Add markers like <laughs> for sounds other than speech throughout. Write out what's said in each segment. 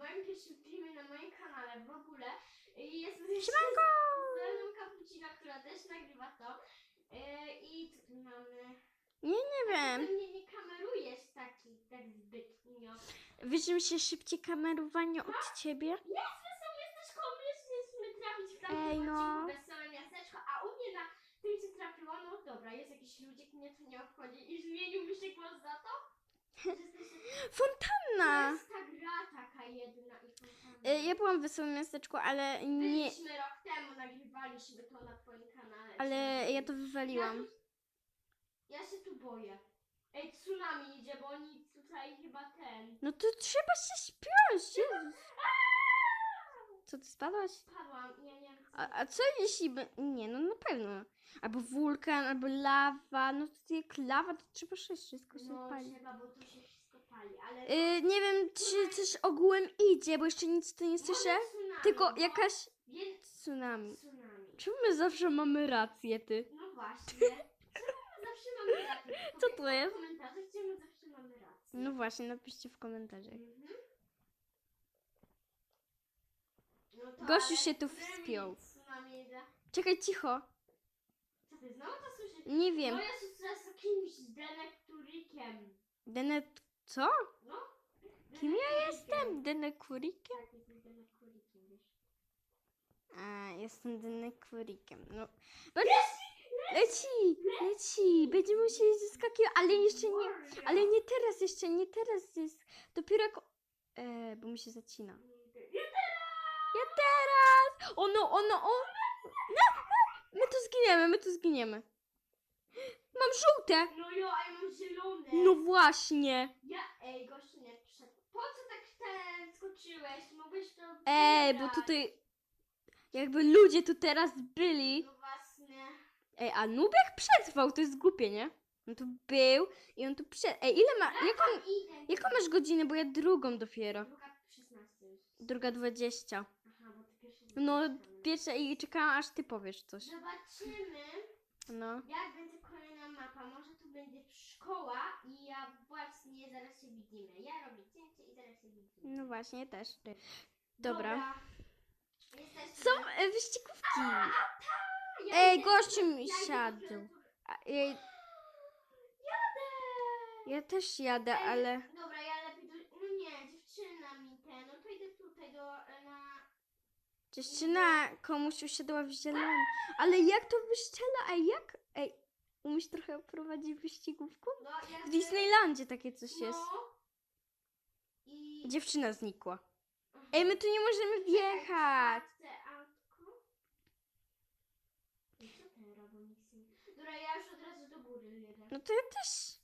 moim pierwszym filmie na moim kanale w ogóle. I jest Siemanko! z Eleną Kapucina, która też nagrywa to. Yy, I tu mamy? Nie, nie Ty wiem. mnie nie kamerujesz taki, tak zbytnio. Wiesz, mi się szybciej kamerowanie od ciebie? Jest wesołe miasteczko, myśleliśmy trafić w tamtym Ej, no. odcinku Wesołe miasteczko, a u mnie na tym co trafiło, no dobra, jest jakiś ludzik, mnie to nie obchodzi i zmienił mi się głos za <laughs> jesteś- To Fontanna! jest ta gra taka jedna i fontanna. Y, Ja byłam w Wesołym Miasteczku, ale nie... Byliśmy rok temu, nagrywaliśmy to na twoim kanale. Ale ja to wywaliłam. Ja, się tu boję. Ej, tsunami idzie, bo oni tutaj chyba ten... No to trzeba się śpiąć, Jezus. Co, ty spadłaś? Padłam, ja nie co... A, a co jeśli... By... Nie, no na pewno. Albo wulkan, albo lawa. No to jak lawa, to trzeba sześć, wszystko się No pali. trzeba, bo tu się wszystko pali, ale... Y, nie wiem, czy coś ogółem idzie, bo jeszcze nic tu nie słyszę. Tylko jakaś tsunami. Czemu my zawsze mamy rację, ty? No właśnie. <laughs> Czemu my zawsze mamy rację? Co to jest? W komentarzach, my zawsze mamy rację. No właśnie, napiszcie w komentarzach. Mhm. No to ale się tu wspiął. tsunami Czekaj, cicho. Co ty znowu to słyszysz? Nie wiem. No jest teraz z kimś z Denekturykiem. Denet... Co? No? Kim ja jestem? Denekurikiem? Tak, jestem Denekturykiem, wiesz. A, jestem Denekurikiem. No. Bo... Leci! Leci! Będziemy musieli zeskakiwać, ale jeszcze nie... Ale nie teraz jeszcze, nie teraz jest. Dopiero jak... E, bo mi się zacina. Ja teraz! Ono, ono, o! No, no, my tu zginiemy, my tu zginiemy. Mam żółte! No jo, a ja mam zielone. No właśnie! Ja, ej, gościu nie przyszedł. Po co tak ten skoczyłeś? Mogłeś to Ej, bo wygrać. tutaj... Jakby ludzie tu teraz byli... No właśnie. Ej, a Nubek przetrwał, to jest głupie, nie? On tu był i on tu przed... Ej, ile ma... Ja Jaką, idę. jaką masz godzinę, bo ja drugą dopiero. Druga 16 już. Druga dwadzieścia. Aha, bo ty pierwszy No, nie pierwsza i czekałam, aż ty powiesz coś. Zobaczymy, No. jak będzie mapa. Może tu będzie szkoła i ja właśnie zaraz się widzimy. Ja robię cięcie i zaraz się widzimy. No właśnie, też. Dobra. Są e, wyścigówki. Ja Ej, idę- gościu mi ja idę do siadł. klawiatury. A, ej, Jadę! ja też jadę, Ej, ale... Dobra, ja lepiej do... No nie, dziewczyna mi ten, no to idę tutaj do... e, na... Dziewczyna komuś usiadła w zielonym. Ale jak to wyszczela? Ej, jak? Ej, umiesz trochę prowadzić wyścigówką? No, ja W Disneylandzie takie coś jest. No. I... Dziewczyna znikła. Aha. Ej, my tu nie możemy wjechać. Dobra, ja już od razu do góry jedę. No to ja też.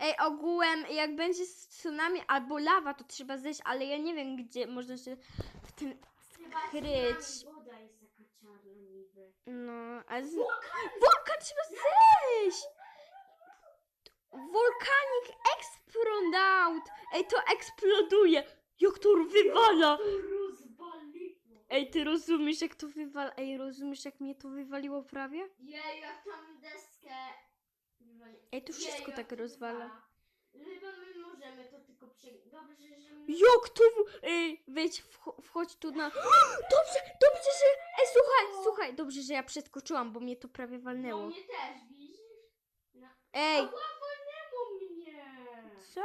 Ej, ogółem, jak będzie tsunami albo lawa, to trzeba zejść, ale ja nie wiem, gdzie można się w tym Chyba skryć. tsunami, woda jest taka czarna niby. No, a z... Wulkan! Trzeba zejść! Wulkanik Explodout! Ej, to eksploduje! Jak to wywala! Rozwaliło. Ej, ty rozumiesz, jak to wywala? Ej, rozumiesz, jak mnie to wywaliło prawie? Jej, jak tam deskę... wywali- Ej, to wszystko Jej, tak jak rozwala. Chyba my możemy to tylko prze... Dobrze, że my... Jak w- Ej, wejdź, wch- wchodź tu na... <gasps> Dobrze, dobrze, że... Ej, słuchaj, słuchaj, dobrze, że ja przeskoczyłam, bo mnie to prawie No walnęło. mnie też, widzisz? No. Ej, Ała, walnęło mnie! co?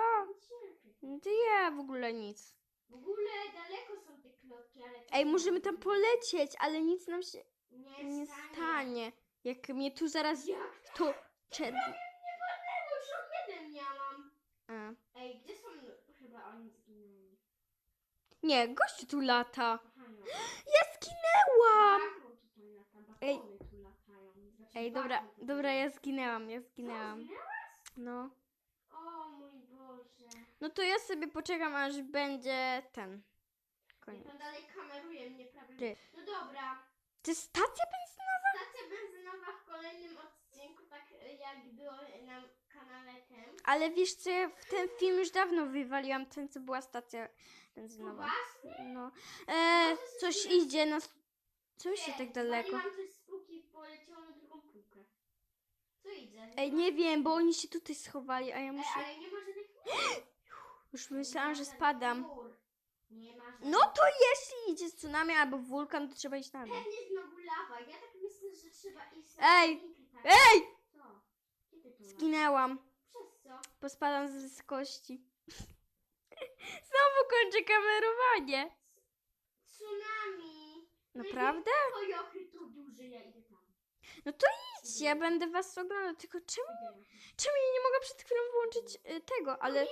No To ja w ogóle nic. W ogóle daleko są te klocki, ale... Ej, możemy tam polecieć, ale nic nam się Nie, nie stanie. Jak mnie tu zaraz Jak to czerwi... nie walnęło? Już rok jeden miałam. A. Ej, gdzie są... Chyba oni zginęli. Nie, gościu tu lata. Kochania. Ja zginęłam! Bakon tutaj lata, Ej. bakony tu latają. Znaczy, Ej, dobra, bakon dobra, lata. ja zginęłam, ja Co, zginęłam. zginęłaś? No. O mój Boże. No to ja sobie poczekam, aż będzie ten. Koniec. on dalej kameruje mnie prawie. Ty. No dobra. Jest stacja benzynowa? Stacja benzynowa w kolejnym odcinku, tak e, jak było. Ale wiesz co, ja w ten film już dawno wywaliłam, ten co była stacja benzynowa. Poważnie? No. E, coś idzie na... Coś się Nie, tak daleko. Co? Ej, nie wiem, bo oni się tutaj schowali, a ja Ej, muszę... ale nie ma żadnych... <gasps> Już myślałam, że spadam. No to jeśli idzie tsunami albo wulkan, to trzeba iść na dół. Pewnie znowu lawa. Ja tak myślę, że trzeba iść Ej! na linkę, tak? Ej! Co? Zginęłam. Co? Pospadam z wysokości. <laughs> Znowu kończę kamerowanie. Tsunami! Naprawdę? Twoje ochy to duże, ja idę tam. Idź, ja będę was oglądał, tylko czemu, czemu ja nie mogę przed chwilą wyłączyć y, tego, ale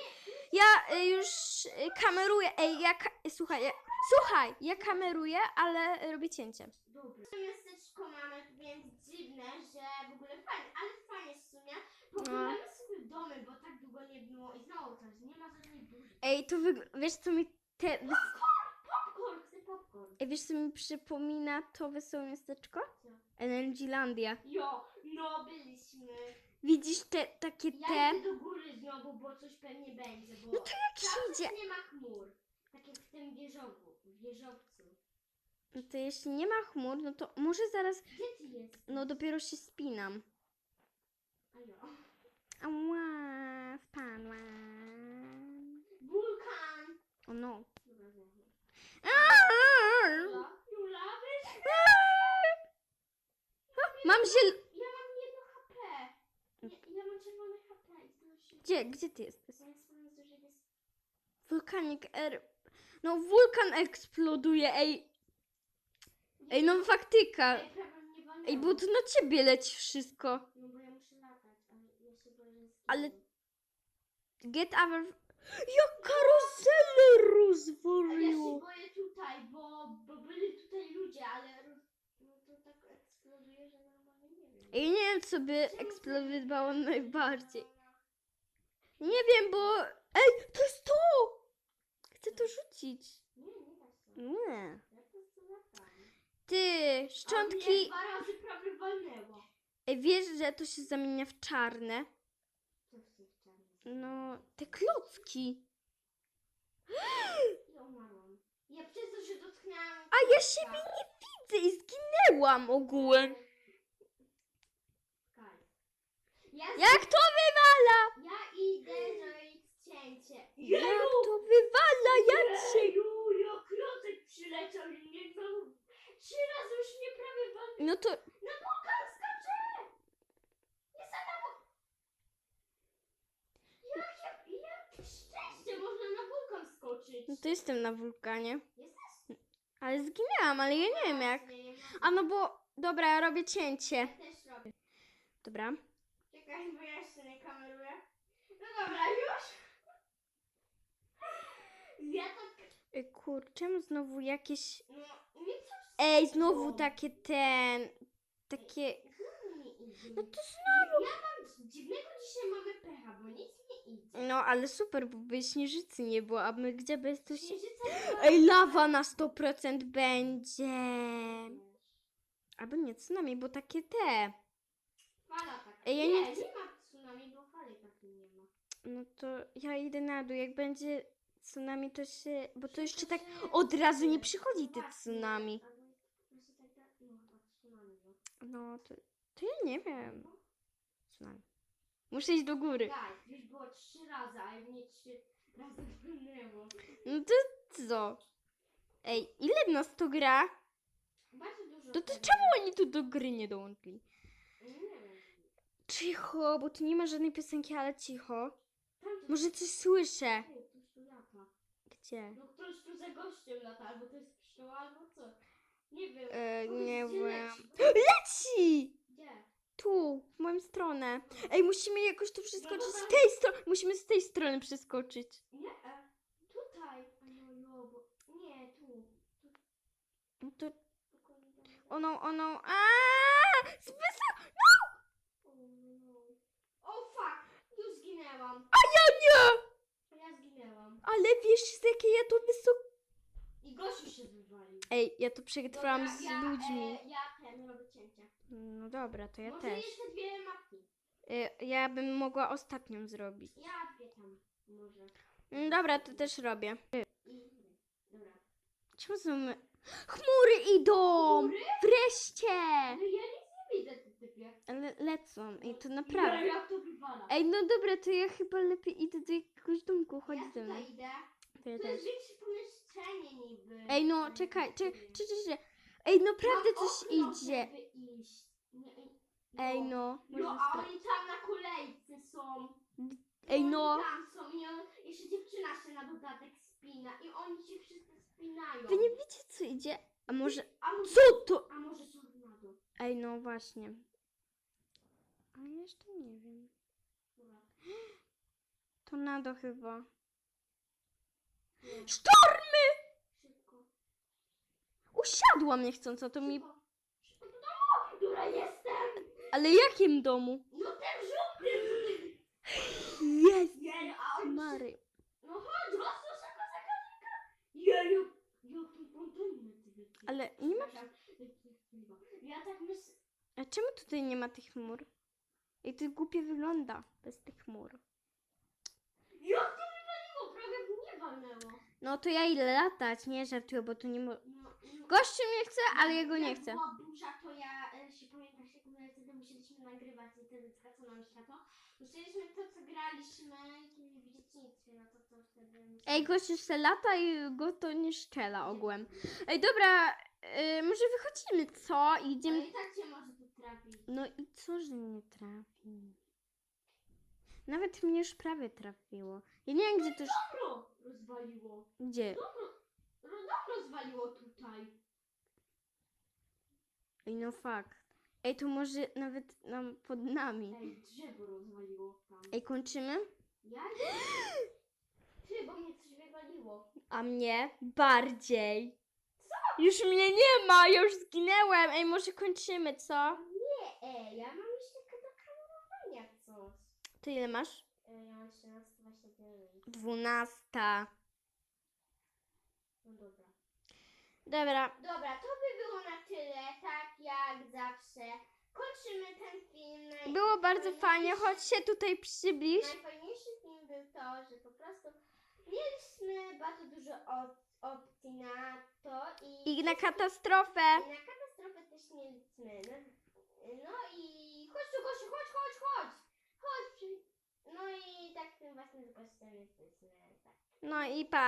ja y, już y, kameruję, ej, ja, ka- słuchaj, ja, słuchaj, ja kameruję, ale robię cięcie. Dobra. To miasteczko mamy, więc dziwne, że w ogóle fajne, ale fajnie w sumie. Poglądamy sobie domy, bo tak długo nie było i znowu coś, nie ma żadnej burzy. Ej, to wy, wiesz co mi te, wys, Popcorn, chcę popcorn. ej, wiesz co mi przypomina to wesołe miasteczko? Co? Energylandia. Jo, no byliśmy. Widzisz te, takie Ja te, idę do góry znowu, bo coś pewnie będzie, bo No to jak tam idzie, nie ma chmur. Tak jak w tym wieżowu, wieżowcu. no to jeśli nie ma chmur, no to może zaraz, Gdzie ty jesteś? no dopiero się spinam. A jo. Ała, wpadłam. Wulkan! O no. Aaa! Jula? Jula, weź. Mam ziel... Ja mam jedno HP. Nie, ja mam czerwone HP i. Gdzie, gdzie ty jesteś? Wulkanik R... No wulkan eksploduje, ej. Ej, no faktyka. Ej, bo to na ciebie leci wszystko. No bo ja muszę latać, ale ja się boję, że... Ale-. Get over... Jak karuzelę A ja się rozwaliło. boję tutaj, bo, bo byli tutaj ludzie, ale no to tak eksploduje, że normalnie nie wiem. Ej, nie wiem, co by eksplodowało najbardziej. Nie wiem, bo... Ej, to jest to! Chcę to rzucić. Nie, nie da się. Nie. Ja. Ty, szczątki... dwa razy prawie walnęło. Ej, wiesz, że to się zamienia w czarne? Co w tych czarnych? No, te klocki. <gasps> Umarłam. Ja przez to, że dotknęłam... A ja siebie nie widzę i zginęłam ogółem. Kaj. Ja, Jak to wywala? ja idę zrobić cięcie. Jak to wywala? Jak się... Jeju, klocek przyleciał i mnie znowu... Trzy razy już mnie prawie. No to... Na wulkan skacze! Jestem na wulkan! Jakie, jakie szczęście! Można na skoczyć. No to jestem na wulkanie. Jesteś? Ale zginęłam, ale ja nie wiem jak. A no bo... Dobra, ja robię cięcie. Ja też robię. Dobra. Czekaj, bo ja jeszcze nie kameruję. No dobra, już? Ja tak... Ej, kurczę, znowu jakieś... No, nie coś... Ej, znowu takie ten... Takie... No to znowu... Ja mam... Dziwnego dzisiaj mamy pecha, bo nic nie idzie. No, ale super, bo by śnieżycy nie było, a my gdzie by to się... Ej, lawa na 100% będzie. Albo nie tsunami, bo takie te. Fala taka. Ej, ja nie, nie chcę- ma tsunami, bo fali takiej nie ma. No to ja idę na dół. Jak będzie tsunami, to się. Bo to jeszcze tak od razu nie przychodzi te tsunami. albo tak, no tsunami, no. No to. To ja nie wiem. Tsunami. Muszę iść do góry. Tak, już było trzy razy, a mnie trzy razy wpłynęło. No to co? Ej, ile nas to gra? Bardzo dużo. To, to tego. czemu oni tu do gry nie dołączyli? Nie wiem. Cicho, bo tu nie ma żadnej piosenki, ale cicho. Może coś słyszę. Ej, ktoś tu lata. Gdzie? No ktoś tu za gościem lata, albo to jest pszczoła, albo co? Nie wiem. E, Powiedz, nie gdzie wiem. leci. <gasps> Leci! Tu, w moją stronę. Ej, musimy jakoś tu przeskoczyć No z tej strony. Musimy z tej strony przeskoczyć. Nie, e, tutaj. A no, no, bo... Nie, tu. tu No to spokojnie tam. ono, ono. Aaaa! Zbysa! O, no. O, fuck! Już zginęłam. A ja nie! Ja zginęłam. Ale wiesz, z jakiej ja to wysoko. I Gosiu się wywalił. Ej, ja to przetrwałam Dobra, z ja, ludźmi. E, ja ten robię cięcie. No dobra, to ja Może też. jeszcze dwie mapki. E, ja bym mogła ostatnią zrobić. Ja dwie tam. Może. Mm, Dobra, to też robię. I... Dobra. Czemu są my... Chmury idą! Góry? Wreszcie! Ale ja nic nie widzę, ty typie. Ale lecą i to Ja, naprawdę. jak to wywala. Ej, no dobra, to ja chyba lepiej idę do jakiegoś domku. Chodź ja ze mną. tutaj idę. To ja To też. jest większe pomieszczenie. niby. Ej, no, czekaj, czekaj, czekaj, czekaj. Ej, naprawdę Mam coś okno, idzie. żeby iść. Nie, Ej, no. No, można a oni tam na kolejce są. Ej, Oni no. tam są i on, jeszcze dziewczyna się na dodatek spina i oni się wszyscy spinają. Wy nie wiecie, co idzie? A może... A może, Co to? a może tornado? Ej, no właśnie. A jeszcze nie wiem. Dobra. Tornado chyba. Nie, Sztormy! szybko. Usiadłam niechcąco, to mi... Szybko do domu! Która jestem! Ale jakim domu? No ten żółty! Jest! Jeju, a on Mary. No chodź, został szybko zagadnika! Jeju! Ty wiecie? Ale nie ma... Ja tak myślę... A czemu tutaj nie ma tych chmur? Ej, to głupie wygląda bez tych chmur. Jak to wywaliło? Prawie w mnie walnęło. No to ja ile latać, nie żartuję, bo to nie mo... No, no. Gościu mnie chce, ale jego nie chcę. była burza, to ja e, się pamiętasz, jak my wtedy musieliśmy nagrywać i wtedy nam światło. Musieliśmy to, co graliśmy kiedyś w dzieciństwie, no to to wtedy... Ej, gościu se lata i go to nie szczela ogółem. Ej, dobra, y, może wychodzimy, co? I Ale Idziemy... i tak cię może tu trafić. No i co, że nie trafi? Nawet mnie już prawie trafiło. Ja nie wiem, gdzie to... sz- Dobro rozwaliło. Gdzie? Dobro, ro- dobro rozwaliło tutaj. Ej, no fakt. Ej, to może nawet nam pod nami. Ej, drzewo rozwaliło tam. Ej, kończymy? Ja nie. <gasps> Ty, bo mnie coś wywaliło. A mnie bardziej. Już mnie nie ma, ja już zginęłem. Ej, może kończymy, co? Nie, ej, ja mam jeszcze do kamerowania coś. Ty ile masz? Ej, ja mam 13,29. Dwunasta. No dobra. Dobra. Dobra, to by było na tyle, tak jak zawsze. Kończymy ten film. Było bardzo fajnie, choć się tutaj przybliż. Najfajniejszy film był to, że po prostu mieliśmy bardzo dużo op- opcji na to i, I na katastrofę. i na katastrofę też mieliśmy. No, no i chodź tu Gosiu, chodź, chodź, chodź. Chodź. No i tak tym właśnie jesteśmy. Tak. No i pa.